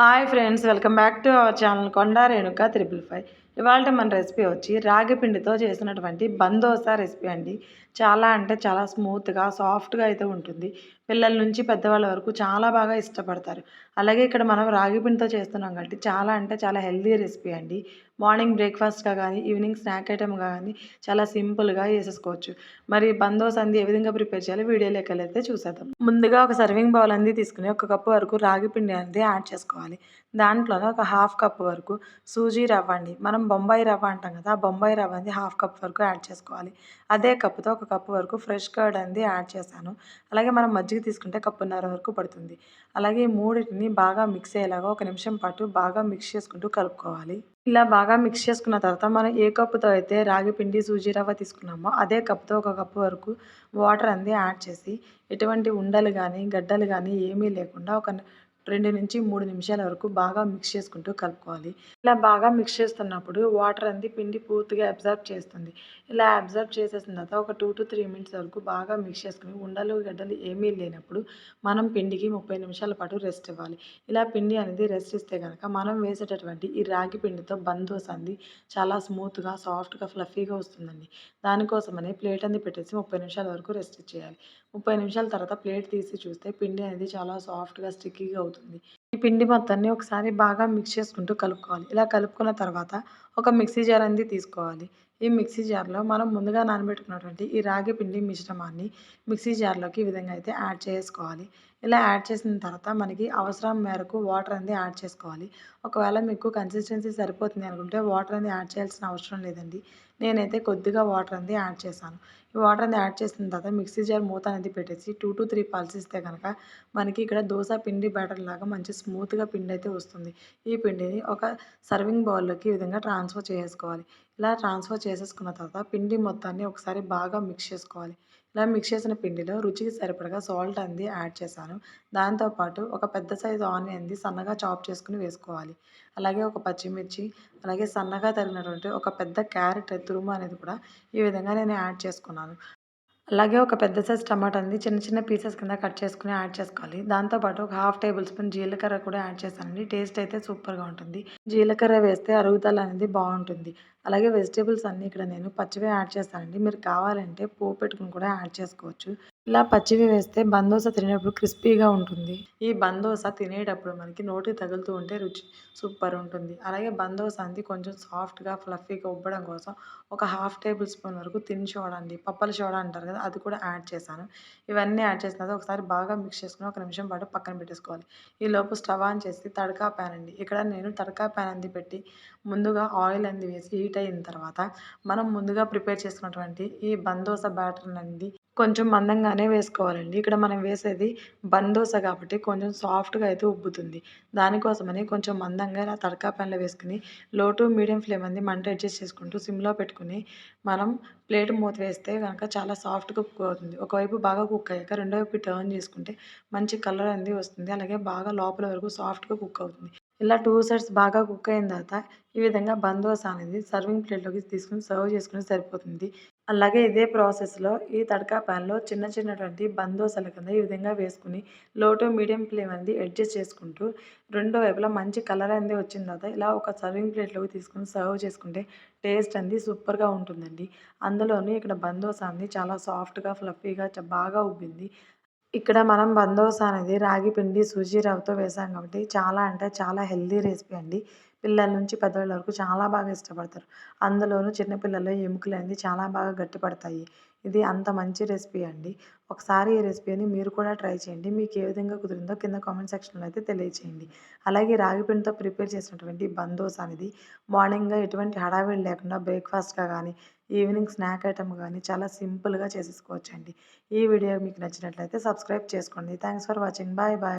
Hi friends welcome back to our channel Konda Renuka triple five ఇవాళ మన recipe వచ్చి రాగి పిండితో చేసినటువంటి బందోసా రెసిపీ అండి. చాలా అంటే చాలా స్మూత్గా సాఫ్ట్గా అయితే ఉంటుంది. పిల్లల నుంచి పెద్దవాళ్ళ వరకు చాలా బాగా ఇష్టపడతారు. అలాగే ఇక్కడ మనం రాగి పిండితో చేస్తున్నాం కాబట్టి చాలా అంటే చాలా హెల్దీ రెసిపీ అండి. మార్నింగ్ బ్రేక్ఫాస్ట్గా కానీ ఈవినింగ్ స్నాక్ ఐటమ్గా కానీ చాలా సింపుల్గా చేసేసుకోవచ్చు. మరి బందోస్ అంది ఏ విధంగా ప్రిపేర్ చేయాలి వీడియో లెక్కలైతే చూసేద్దాం. ముందుగా ఒక సర్వింగ్ బౌల్ అంది తీసుకుని ఒక కప్పు వరకు రాగి పిండి అనేది యాడ్ చేసుకోవాలి. దాంట్లో ఒక హాఫ్ కప్ వరకు సూజీ రవ్వ అండి మనం బొంబాయి రవ్వ అంటాం కదా ఆ బొంబాయి రవ్వ అనేది హాఫ్ కప్ వరకు యాడ్ చేసుకోవాలి. అదే కప్తో ఒక కప్పు వరకు ఫ్రెష్ కర్డ్ అనేది యాడ్ చేశాను. అలాగే మనం మజ్జిగ తీసుకుంటే కప్పున్నర వరకు పడుతుంది. అలాగే ఈ మూడింటిని బాగా మిక్స్ అయ్యేలాగా ఒక నిమిషం పాటు బాగా మిక్స్ చేసుకుంటూ కలుపుకోవాలి. ఇలా బాగా మిక్స్ చేసుకున్న తర్వాత మనం ఏ కప్పుతో అయితే రాగి పిండి సూజీ రవ్వ తీసుకున్నామో అదే కప్పుతో ఒక కప్పు వరకు వాటర్ అనేది యాడ్ చేసి ఎటువంటి ఉండలు కానీ గడ్డలు కానీ ఏమీ లేకుండా ఒక రెండు నుంచి మూడు నిమిషాల వరకు బాగా మిక్స్ చేసుకుంటూ కలుపుకోవాలి. ఇలా బాగా మిక్స్ చేస్తున్నప్పుడు వాటర్ అంది పిండి పూర్తిగా అబ్జర్వ్ చేస్తుంది. ఇలా అబ్జర్వ్ చేసేసిన తర్వాత ఒక టూ టు త్రీ మినిట్స్ వరకు బాగా మిక్స్ చేసుకుని ఉండలు గడ్డలు ఏమీ లేనప్పుడు మనం పిండికి ముప్పై నిమిషాల పాటు రెస్ట్ ఇవ్వాలి. ఇలా పిండి అనేది రెస్ట్ ఇస్తే కనుక మనం వేసేటటువంటి ఈ రాగి పిండితో బందోస్ అంది చాలా స్మూత్గా సాఫ్ట్గా ఫ్లఫీగా వస్తుందండి. దానికోసమని ప్లేట్ అనేది పెట్టేసి ముప్పై నిమిషాల వరకు రెస్ట్ ఇచ్చేయాలి. ముప్పై నిమిషాల తర్వాత ప్లేట్ తీసి చూస్తే పిండి అనేది చాలా సాఫ్ట్గా స్టిక్కీగా అవుతుంది. ఈ పిండి మొత్తాన్ని ఒకసారి బాగా మిక్స్ చేసుకుంటూ కలుపుకోవాలి. ఇలా కలుపుకున్న తర్వాత ఒక మిక్సీ జార్ అనేది తీసుకోవాలి. ఈ మిక్సీ జార్లో మనం ముందుగా నానబెట్టుకున్నటువంటి ఈ రాగి పిండి మిశ్రమాన్ని మిక్సీ జార్లోకి ఈ విధంగా అయితే యాడ్ చేసుకోవాలి. ఇలా యాడ్ చేసిన తర్వాత మనకి అవసరం మేరకు వాటర్ అనేది యాడ్ చేసుకోవాలి. ఒకవేళ మీకు కన్సిస్టెన్సీ సరిపోతుంది అనుకుంటే వాటర్ అనేది యాడ్ చేయాల్సిన అవసరం లేదండి. నేనైతే కొద్దిగా వాటర్ అనేది యాడ్ చేశాను. ఈ వాటర్ అనేది యాడ్ చేసిన తర్వాత మిక్సీ జార్ మూత అనేది పెట్టేసి టూ టు త్రీ పల్స్ ఇస్తే కనుక మనకి ఇక్కడ దోశ పిండి బ్యాటర్ లాగా మంచి స్మూత్గా పిండి అయితే వస్తుంది. ఈ పిండిని ఒక సర్వింగ్ బౌల్లోకి ఈ విధంగా ట్రాన్స్ఫర్ చేసుకోవాలి. ఇలా ట్రాన్స్ఫర్ చేసేసుకున్న తర్వాత పిండి మొత్తాన్ని ఒకసారి బాగా మిక్స్ చేసుకోవాలి. ఇలా మిక్స్ చేసిన పిండిలో రుచికి సరిపడగా సాల్ట్ అంది యాడ్ చేశాను. దాంతోపాటు ఒక పెద్ద సైజు ఆనియన్ సన్నగా చాప్ చేసుకుని వేసుకోవాలి. అలాగే ఒక పచ్చిమిర్చి అలాగే సన్నగా తరిగినటువంటి ఒక పెద్ద క్యారెట్ తురుము అనేది కూడా ఈ విధంగా నేను యాడ్ చేసుకున్నాను. అలాగే ఒక పెద్ద సైజ్ టమాటా అనేది చిన్న చిన్న పీసెస్ కింద కట్ చేసుకుని యాడ్ చేసుకోవాలి. దాంతోపాటు ఒక హాఫ్ టేబుల్ స్పూన్ జీలకర్ర కూడా యాడ్ చేశానండి. టేస్ట్ అయితే సూపర్గా ఉంటుంది. జీలకర్ర వేస్తే అరుగుదల అనేది బాగుంటుంది. అలాగే వెజిటేబుల్స్ అన్నీ ఇక్కడ నేను పచ్చివే యాడ్ చేస్తానండి. మీరు కావాలంటే పోపు పెట్టుకుని కూడా యాడ్ చేసుకోవచ్చు. ఇలా పచ్చివి వేస్తే బందోస తినేటప్పుడు క్రిస్పీగా ఉంటుంది. ఈ బందోస తినేటప్పుడు మనకి నోటి తగులుతూ ఉంటే రుచి సూపర్ ఉంటుంది. అలాగే బందోస అంది కొంచెం సాఫ్ట్గా ఫ్లఫీగా ఉబ్బడం కోసం ఒక హాఫ్ టేబుల్ స్పూన్ వరకు తిని చూడండి పప్పల సోడా అంటారు కదా అది కూడా యాడ్ చేశాను. ఇవన్నీ యాడ్ చేసిన తర్వాత ఒకసారి బాగా మిక్స్ చేసుకుని ఒక నిమిషం పాటు పక్కన పెట్టేసుకోవాలి. ఈ లోపు స్టవ్ ఆన్ చేసి తడకా ప్యాన్ అండి ఇక్కడ నేను తడకా ప్యాన్ అంది పెట్టి ముందుగా ఆయిల్ అంది వేసి హీట్ అయిన తర్వాత మనం ముందుగా ప్రిపేర్ చేసుకున్నటువంటి ఈ బందోస బ్యాటర్ అనేది కొంచెం మందంగానే వేసుకోవాలండి. ఇక్కడ మనం వేసేది బందోస కాబట్టి కొంచెం సాఫ్ట్గా అయితే ఉబ్బుతుంది. దానికోసమని కొంచెం మందంగా ఇలా తడకా ప్యాన్లో వేసుకుని లో టు మీడియం ఫ్లేమ్ అంది మంట అడ్జస్ట్ చేసుకుంటూ సిమ్లో పెట్టుకుని మనం ప్లేట్ మూత వేస్తే కనుక చాలా సాఫ్ట్గా కుక్ అవుతుంది. ఒకవైపు బాగా కుక్ అయ్యాక రెండో వైపు టర్న్ చేసుకుంటే మంచి కలర్ అనేది వస్తుంది. అలాగే బాగా లోపల వరకు సాఫ్ట్గా కుక్ అవుతుంది. ఇలా టూ సైడ్స్ బాగా కుక్ అయిన తర్వాత ఈ విధంగా బందోస అనేది సర్వింగ్ ప్లేట్లోకి తీసుకుని సర్వ్ చేసుకుని సరిపోతుంది. అలాగే ఇదే ప్రాసెస్లో ఈ తడకా ప్యాన్లో చిన్న చిన్నటువంటి బందోసల కింద ఈ విధంగా వేసుకుని లో టు మీడియం ఫ్లేమ్ అనేది అడ్జస్ట్ చేసుకుంటూ రెండో వైపులా మంచి కలర్ అనేది వచ్చిన తర్వాత ఇలా ఒక సర్వింగ్ ప్లేట్లోకి తీసుకుని సర్వ్ చేసుకుంటే టేస్ట్ అనేది సూపర్గా ఉంటుందండి. అందులోనూ ఇక్కడ బందోస అనేది చాలా సాఫ్ట్గా ఫ్లఫీగా బాగా ఉబ్బింది. ఇక్కడ మనం బందోస అనేది రాగి పిండి సూజీ రవ్వతో వేసాం కాబట్టి చాలా అంటే చాలా హెల్దీ రెసిపీ అండి. పిల్లల నుంచి పెద్దవాళ్ళ వరకు చాలా బాగా ఇష్టపడతారు. అందులోనూ చిన్నపిల్లలు ఎముకలు అనేది చాలా బాగా గట్టిపడతాయి. ఇది అంత మంచి రెసిపీ అండి. ఒకసారి ఈ రెసిపీని మీరు కూడా ట్రై చేయండి. మీకు ఏ విధంగా కుదిరిందో కింద కామెంట్ సెక్షన్లో అయితే తెలియచేయండి. అలాగే రాగి పిండితో ప్రిపేర్ చేసినటువంటి బందోస్ అనేది మార్నింగ్గా ఎటువంటి హడావిడి లేకుండా బ్రేక్ఫాస్ట్గా కానీ ఈవినింగ్ స్నాక్ ఐటమ్ కానీ చాలా సింపుల్గా చేసేసుకోవచ్చండి. ఈ వీడియో మీకు నచ్చినట్లయితే సబ్స్క్రైబ్ చేసుకోండి. Thanks for watching. Bye bye.